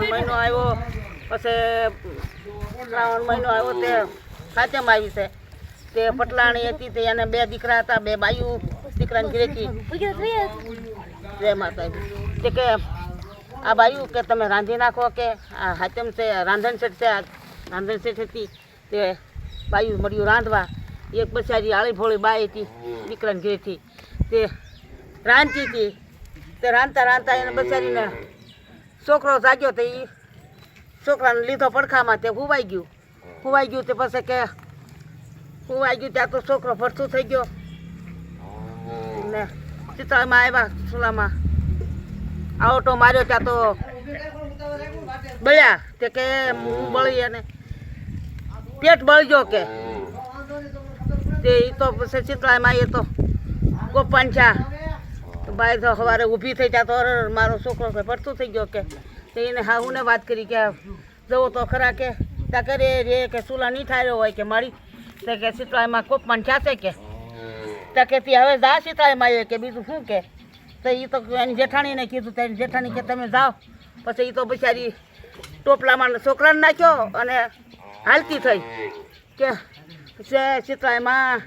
શ્રાવણ મહિનો આવ્યો, પછી શ્રાવણ મહિનો આવ્યો તે સાચમ આવી છે. તે પટલાણી હતી તે એને બે દીકરા હતા, બે બાયું, દીકરાની ઘરેથી જય માતાજી. તે કે, આ બાયુ, કે તમે રાંધી નાખો કે આ હાચમ છે, રાંધણ શેઠ છે રાંધણ શેઠ હતી. તે બાયુ મળ્યું રાંધવા. એક બચારી આળી ફોળી બાઈ હતી, દીકરાની ઘરેથી તે રાંધતી હતી. તે રાંધતા રાંધતા એને બચારીને છોકરો જાગ્યો તો એ છોકરાને લીધો પડખામાં તે હુવાઈ ગયું. હુવાઈ ગયું તે પછી કે હુવાઈ ગયું ત્યાં તો છોકરો ફરતું થઈ ગયો. ને ચિત્રામાં આવ્યા સુલામાં. આવટો માર્યો ત્યાં તો બળ્યા. તે કે હું બળી અને પેટ બળજો કે. તે એ તો પછી ચિત્રામાં એ તો ગોપાન છા. તો બાઈ તો સવારે ઊભી થઈ જાય તો મારો છોકરો કે પડતું થઈ ગયો કે. તો એને હા હું વાત કરી કે, જવો તો ખરા કે. ત્યાં કરે રે કે ચૂલા નહીં થાય હોય કે મારી. તે કે ચિત્રામાં કોપમાન છાશે કે. ત્યાં કે તી હવે જા એ કે બીજું શું કે. તો એ તો એની જેઠાણીને કીધું તો એની જેઠાણી કે તમે જાઓ. પછી એ તો બિચારી ટોપલામાં છોકરાને નાખ્યો અને હાલતી થઈ. કે છે સીતાળીમાં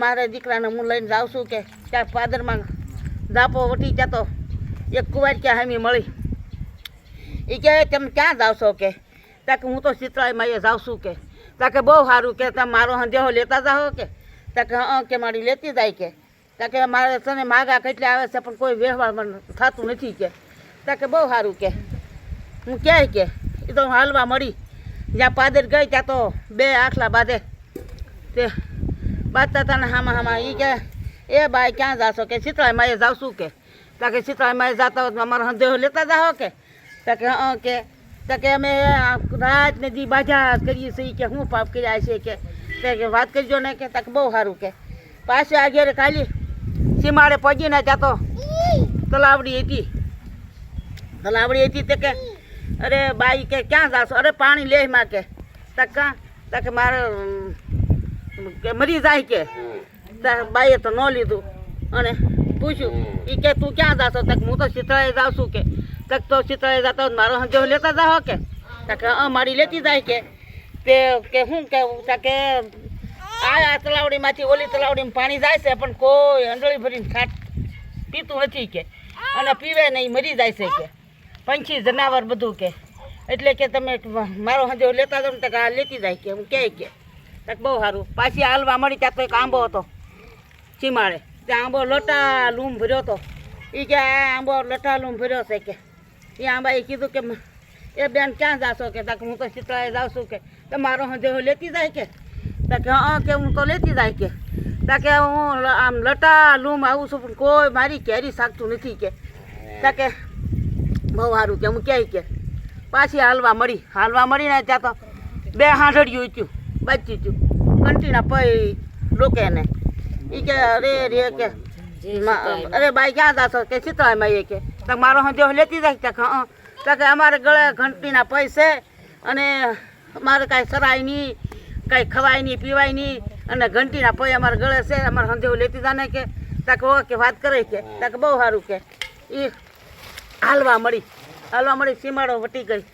મારે દીકરાને હું લઈને જાઉં છું કે ત્યાં પાદરમાં દાપો વટી જતો. એક કુંવાર ક્યાં હેમી મળી. એ કહે, તમે ક્યાં જાવ છો? કે તાકે હું તો શીતળાઈમાં એ જાઉં કે. તાકે બહુ સારું કે, તમે મારો દેહો લેતા જાઓ કે. તાકે હં, કે મારી લેતી જાય કે. તાકે મારે તને માગા કેટલે આવે છે, પણ કોઈ વ્યવહાર મને થતું નથી કે. તાકે બહુ સારું કે. હું ક્યાંય કે એ તો હાલવા મળી. જ્યાં પાદર ગઈ, ત્યાં તો બે આખલા બાંધે. તે બાંધતા હતા ને હામાં હામાં એ કે એ બાઈ ક્યાં જાશો કે શીતળાઈમાં એ જાવશું કે? ત્યાં કે સીતળાઈમાં એ જાતા હોય અમારો સંદેહો લેતા જાઓ કે? ત્યાં કે, હં, કે. ત્યાં અમે રાત ને દી બાજા કરીએ છીએ કે શું પાપ કર્યા છે કે. ત્યાં કે, વાત કરજો ને કે. ત્યાં બહુ સારું કે. પાછું આ ઘેરે ખાલી સીમાડે પગીને ત્યાં તો તલાવડી હતી. તલાવડી હતી તે કે, અરે બાઈ, કે ક્યાં જાશો? અરે પાણી લે માં કે. તક કાં ત્યાં મારે મરી જાય કે. બાઈએ તો ન લીધું. અને પૂછ્યું એ કે તું ક્યાં જાશો? તક હું તો શીતળાએ જાઉં છું કે. તક તો શીતળાએ જાતો મારો સંજો લેતા જાઓ કે. તકે અ મારી લેતી જાય કે. તે કે શું કે આ આ તલાવડીમાંથી ઓલી તલાવડીમાં પાણી જાય છે પણ કોઈ હંડોળી ભરીને ખાટ પીતું નથી કે. અને પીવે નહીં મરી જાય છે કે. પંછી જનાવર બધું કે. એટલે કે તમે મારો હંજો લેતા જાઓ ને તક આ લેતી જાય કે હું કહે કે. તક બહુ સારું. પાછી હાલવા મળી ત્યાં તો એક આંબો હતો. ચીમાડે. ત્યાં આંબો લટા લૂમ ભર્યો હતો એ કે આંબો લટા લૂમ ભર્યો છે કે. એ આંબા એ કીધું કે એ બેન ક્યાં જાશો કે? તાકે હું તો શીતળાએ જાઉં છું કે. તમારો હંધેહો લેતી જાય કે? તાકે હા કે હું તો લેતી જાય કે. તાકે હું આમ લટા લૂમ આવું છું, પણ કોઈ મારી કેરી શાકતું નથી કે. તાકે બહુ સારું કે, હું ક્યાંય કે. પાછી હાલવા મળી. હાલવા મળીને ત્યાં તો બે હાંઢળિયું થયું બચી થયું કંટીના પૈ રોકે એ કે, અરે રે કે અરે ભાઈ ક્યાં દાસો કે શીતળામાં એ કે. તો મારો હંજો લેતી જાય કે, હા તો કે, અમારે ગળે ઘંટીના પૈસે અને મારે કાંઈ સરાય નહીં, કાંઈ ખવાય નહીં, પીવાય નહીં અને ઘંટીના પૈ અમારે ગળે છે, અમારે હંધેવું લેતી જાને કે. તાકે ઓ, કે વાત કરે કે. તાકે બહુ સારું કે. એ હાલવા મળી હાલવા મળી, સીમાડો વટી ગઈ.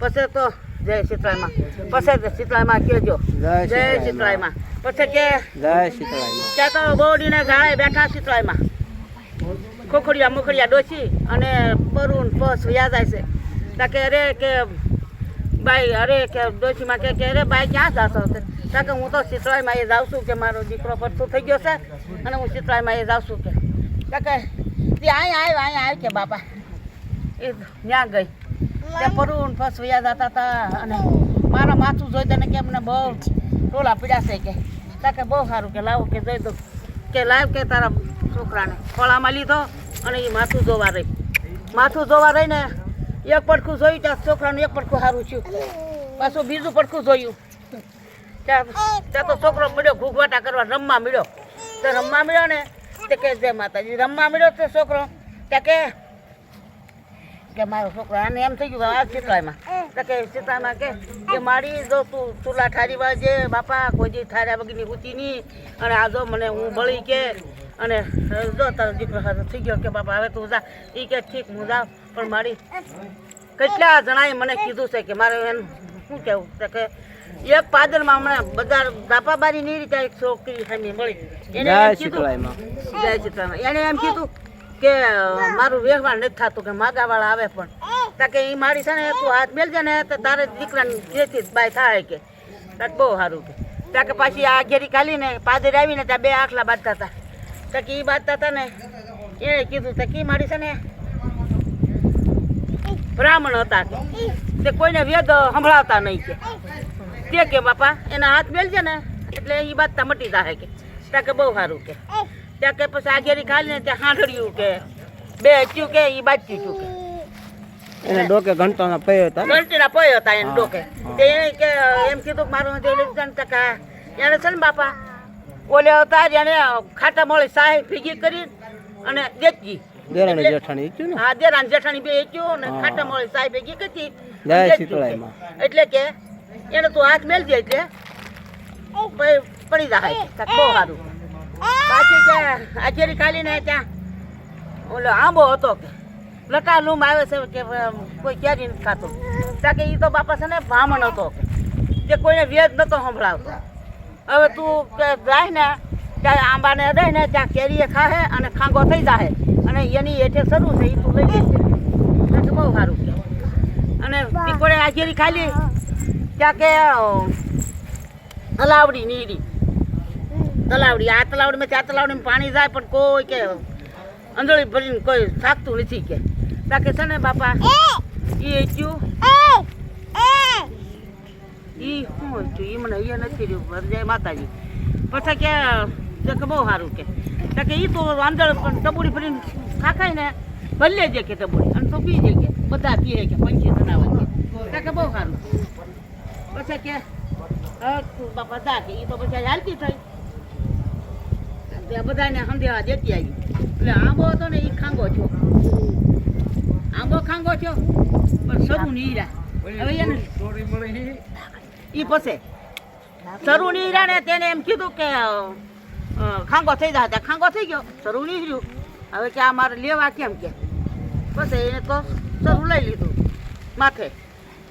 પછી તો જય શીતળામાં પછી તો શીતળામાં કહેજો. જય શીતળામાં પછી કે જય શીતળાજી ત્યાં તો બોડીને ગાળે બેઠા શીતળામાં ખોખડિયા મુખડિયા ડોસી અને પરુણ પસ યાદ આવશે છે. ત્યાં કે અરે કે ભાઈ અરે કે ડોસીમાં કે કે અરે ભાઈ ક્યાં જાશો ત્યાં કે હું તો શીતળામાં એ જાઉં છું કે મારો દીકરો પડતો થઈ ગયો છે અને હું શીતળામાં એ જાઉં છું કે. ત્યાં કે તે આવ્યો અહીં આવ્યો કે બાપા. એ ત્યાં ગઈ. ત્યાં પરુણ પસ વ્યા જતા હતા અને મારા માથું જોઈ દે ને કે અમને બહુ ટોલા પીડાશે કે. તા કે બહુ સારું કે લાવો કે જોઈ દો કે લાવ કે તારા છોકરાને. ખોળામાં લીધો અને એ માથું જોવા રહી. માથું જોવા રહીને એક પડખું જોયું ત્યાં છોકરાનું એક પડખું સારું થયું. પાછું બીજું પડખું જોયું. ત્યાં ત્યાં તો છોકરો મળ્યો, ઘૂઘવાટા કરવા રમવા મળ્યો. તો રમવા મળ્યો ને તે કે જય માતાજી. રમવા મળ્યો તે છોકરો. ત્યાં કે કે મારો છોકરો આને એમ થઈ ગયું આ ચિત્રામાં તો કે ચિત્રામાં કે કે મારી જો તું ચૂલા ઠારી વાળજે બાપા કોઈ દી ઠાર્યા વગરની ઊંચી નહીં. અને આ જો મને હું બળી કે અને જો તારો દીકરો હાથો થઈ ગયો કે બાપા હવે તું જા. એ કે ઠીક હું જાઉં. પણ મારી કેટલા જણાએ મને કીધું છે કે મારે એમ શું કહેવું? છે કે એક પાદરમાં હમણાં બધા દાપાબારી ની રીતે એક છોકરી સામે મળી. એને એમ કીધું. જય ચિત્રામાં એને એમ કીધું કે, મારું વ્યવહાર નથી થતું કે માગાવાળા આવે પણ. તા કે એ મારી છે ને, તું હાથ મેલજે ને, તો તારે દીકરાને જેથી બાય થાય કે. તા બહુ સારું કે. તા કે પાછી આ ઘેરી ખાલીને પાદર આવીને ત્યાં બે આખલા બાંધતા હતા તા કે એ બાંધતા હતા ને, એણે કીધું, તા કે મારી છે ને, બ્રાહ્મણ હતા કે. તે કોઈને વેદ સંભળાવતા નહીં કે. તે કે, બાપા, એના હાથ મેલજે ને, એટલે એ બાંધતા મટી જાય કે. ત્યાં કે બહુ સારું કે. ત્યાં કે પછી આગેરી ખાલી ને ત્યાં હાંડળ્યું કે બે હચ્યું કે એ બાચ્યું હતું કે એને ડોકે ઘંટાના પય હતા? ઘંટીના પય હતા એને ડોકે. તે એને કે એમ કીધું કે મારું હજી લીધું ને ટકા એને છે ને બાપા ઓલે હતા એને ખાટા મોળી સાહે ભેગી કરી અને દેખજી. દેરાણી જેઠાણી ઈચ્છ્યું ને? હા દેરાન જેઠાણી બે એચ્યું ને. ખાટા મોળી સાહેબ ભેગી કરી જય શીતળાઈમાં. એટલે કે એને તું હાથ મેલજે એટલે. પડી જાય બહુ સારું પાછી કે આજેરી ખાલીને ત્યાં ઓલો આંબો હતો કે, લટા લૂમ આવે છે કે કોઈ કેરી નથી ખાતો. ત્યાં કે એ તો બાપા છે ને બ્રાહ્મણ હતો કે, જે કોઈને વેદ નતો સંભળાવતો. હવે તું જાય ને, ત્યાં આંબાને અડે ને ત્યાં કેરીએ ખાહે અને ખાંગો થઈ જાહે. અને એની હેઠે શરૂ છે એ તું લઈ જશે ત્યાં બહુ સારું કે અને પીકોડે આજેરી ખાલી? ત્યાં કે હલાવડી નીડી તલાવડી. આ તલાવડીમાં ત્યાં તલાવડીમાં પાણી જાય પણ કોઈ કે અંધળી ભરીને કોઈ થાકતું નથી કે. બાકી છે ને બાપા એ! થયું ઈ શું થયું ઈ મને અહીંયા નથી રહ્યું જય માતાજી. પછી કે કે બહુ સારું કે. કે એ તો આંધળ પણ ટબુડી ભરીને ખાખાય ને ભલે જે કે ટબુડી અને તો પી જે કે. બધા પીએ કે પંચી જનાવર કે. કે બહુ સારું. પછી કે બાપા દા કે એ તો પછી હાલતી થઈ. ત્યાં બધાને સંધ્યા દેતી આવી. એટલે આંબો હતો ને એ ખાંગો છો આંબો ખાંગો છો પણ સરું નીરા હવે એને ઈ પછી. સરું નીરા ને તેને એમ કીધું કે ખાંગો થઈ જાય ત્યાં ખાંગો થઈ ગયો. સરું નીર્યું હવે કે આ મારે લેવા કેમ કે? પછી એને તો સરું લઈ લીધું માથે.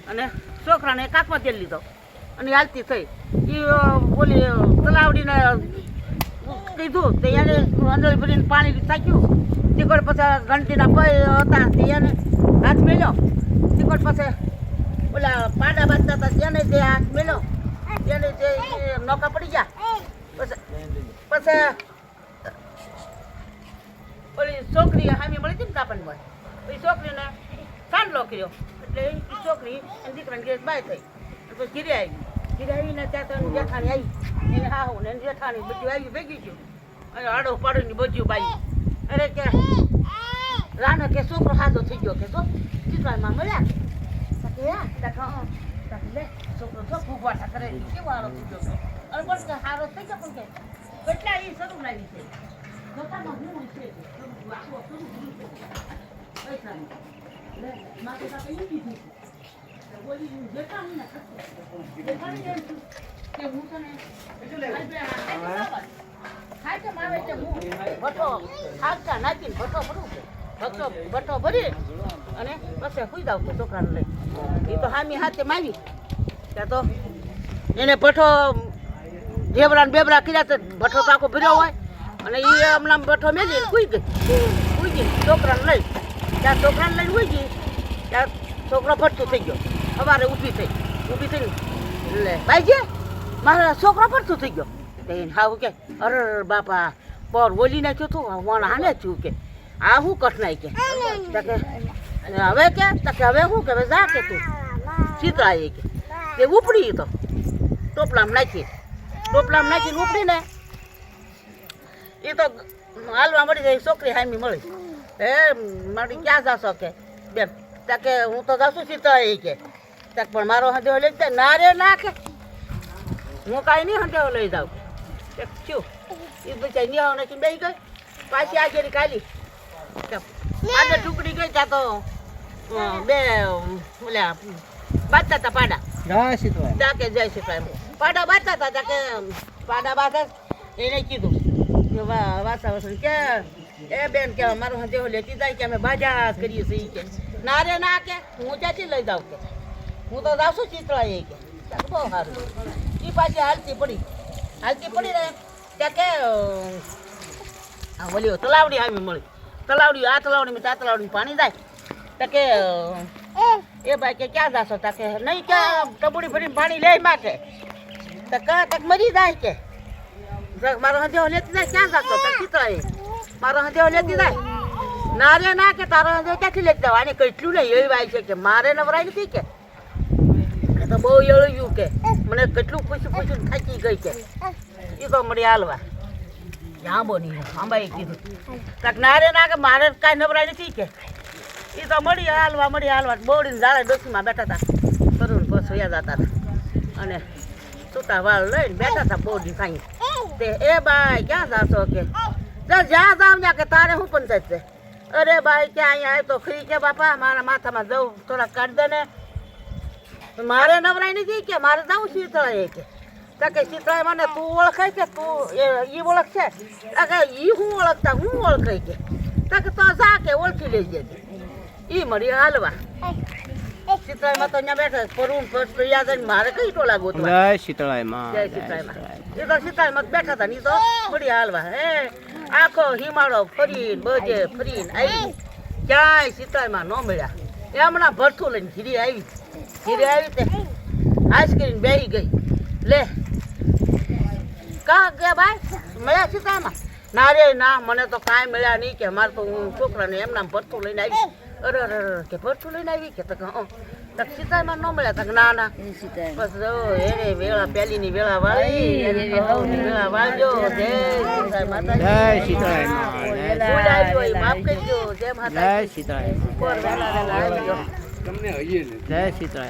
અને છોકરાને કાકમાં તેલ લીધો. અને હાલતી થઈ. એ બોલી તલાવડીને કીધું તે એને અંદળી ભરીને પાણી તાક્યું તીકડ પછી ઘંટીના પય હતા તે એને હાથ મેલ્યો. તીકડ પછી ઓલા પાડા બાંધતા હતા એને તે હાથ મેલ્યો. એને જે નોકા પડી ગયા. પછી પછી ઓલી છોકરી હામી મળી હતી ને કાપણમાં એ છોકરીને સાંડલો કર્યો એટલે છોકરી એની દીકરાની ઘેર બાય થઈ. પછી ઘીરે આવી ઘીરે આવીને ત્યાં તો જેઠાણી આવી. એને હાહુ ને આવી ભેગી ગયું અને આડો પાડો ની બધું બાઈ. કે રાનો કે છોકરો હાજો થઈ ગયો કે તો ચિત્રામાં મળ્યા? કે હા છોકરો તો ખૂબ કરે. કેવો પણ કે હારો થઈ ગયો પણ કે બોલી જેઠાણી ને ભઠ્ઠો ભઠ્ઠો ભરું ભઠ્ઠો ભઠ્ઠો અને પછી સુઈ દાવ છોકરાને લઈ એ તો હામી હાથે માવી ત્યાં તો એને ભઠ્ઠો ઢેબરા બેબરા કર્યા તો ભઠ્ઠો તો ભર્યો હોય અને એ હમણાં ભઠ્ઠો મેલી સુઈ ગઈ સુઈ ગઈ છોકરાને લઈ ત્યાં છોકરાને લઈને સુઈ ગઈ ત્યાં છોકરો ભટતું થઈ ગયો સવારે ઊભી થઈ ઊભી થઈને લે, બાઈ મારા છોકરો શું થઈ ગયો? એને હાવ કે અરે બાપા પર બોલી નાખ્યો તું વણ હાલે છું કે. આ શું કઠનાઈ કે? હવે કે? તકે હવે શું કે? જા કે તું. સીધા એ કે. તે ઉપડી તો. ટોપલામાં નાખી. ટોપલામાં નાખીને ઉપડીને એ તો હાલવા મળી જાય, છોકરી હામી મળી. હે, મારી ક્યાં જાશો કે? બેન ત્યાં કે હું તો જાઉં સીતા એ કે. ત્યાં પણ મારો હંધેવો લઈ જાય ના રે નાખે હું કાંઈ નહીં હંધેવો લઈ જાઉં. શું એ બચારી નિહાવ નાખીને બેસી ગઈ. પાછી આગેરી કાલી આજે ટુકડી ગઈ ત્યાં તો બે ઓલા બાંધતા હતા પાડા. જય શીતળાઈ ત્યાં કે જય શ્રી પાડા. બાંધતા હતા ત્યાં કે પાડા બાંધા. એને કીધું કે વાસા વાસણ કે એ બેન કે અમારું હજે લેતી જાય કે અમે બાજા કરીએ છીએ કે. ના રે ના કે. હું ક્યાંથી લઈ જાઉં કે. હું તો જાઉં છું ચિત્રા એ કે. બહુ સારું. પાછી હાલતી પડી. હાલતી પડી ને ત્યાં કે ઓલી તલાવડી આવી મળી. તલાવડી, આ તલાવડી આ તલાવડી પાણી જાય. તો કે એ ભાઈ કે, ક્યાં જાશો? તા કે, નહીં, ક્યાં ટબુડી ભરીને પાણી લે માં કે તો કા તક મરી જાય કે. મારો હદેવ લેતી જાય, ક્યાં જાશો? તો ચિત્રાએ. મારો હદેવ લેતી જાય. ના રે, ના કે, તારો હદેવ ક્યાંથી લેતી જાવ આને કેટલું નહીં, એવી ભાઈ છે કે, મારે નવરાય નથી કે. તો બહુ એળ્યું કે. મને કેટલું પૂછ્યું પૂછ્યું થાકી ગઈ કે. એ તો મળી હાલવા. આંબો નહીં. આંબાએ કીધું. કાંક ના રે ના કે મારે કાંઈ નબરાય નથી કે. એ તો મળી હાલવા મળી હાલવા. બોડીને ઝાડે ડોસીમાં બેઠા હતા તરુણ બસ જતા હતા અને સૂતા વાળ લઈને બેઠા હતા બોડી ખાઈ. તે એ ભાઈ ક્યાં જાશો કે? જ્યાં જાવ ત્યાં કે તારે શું પંચાયત છે? અરે ભાઈ ક્યાં અહીંયા આવ્યો તો ખરી કે બાપા? મારા માથામાં જવું થોડા કાઢ દે ને. મારે નવરાય નથી કે મારે જવું શીતળાએ કે. તો કે શીતળાએ મને તું ઓળખાય કે તું એ ઈ ઓળખશે? તો કે ઈ હું ઓળખતા હું ઓળખાય કે? તો કે તો જા કે ઓળખી લેજે. ઈ મળી હાલવા. શીતળામાં તો અહીંયા બેઠા પરું ફર્સ્ટ યાદ આવીને મારે કઈ ટોલા ગોતવા? જય જય સીતારામ એ તો બેઠા હતા ની તો મળી હાલવા હે? આખો હિમાળો ફરીને બજે ફરીને આવી ક્યાંય સીતારામાં ન મળ્યા. એ હમણાં ભરથું લઈને ઘીરી આવી. ઘીરી આવી તે આઈસ્ક્રીમ બેહી ગઈ. લે. કા ગયા ભાઈ મળ્યા સીતારામાં ના રે ના મને તો કાંઈ મળ્યા નહીં કે મારે તો હું છોકરાને એમના ભરતું લઈને આવી. અરે અરે અરે કે ભરતું લઈને આવી કે તો હં. તો સીતારામાં ન મળ્યા તક ના ના. બસ જો એને વેળા પહેલીની વેળા વાળી વેળા વાળજો. જય સીતારામ માતાજી. જય શીતળાયમાં જય ભૂલ આવી માફ કરજો. જય શીતળાય ઉપર વેળા વેળા આવજો જય શીતળાય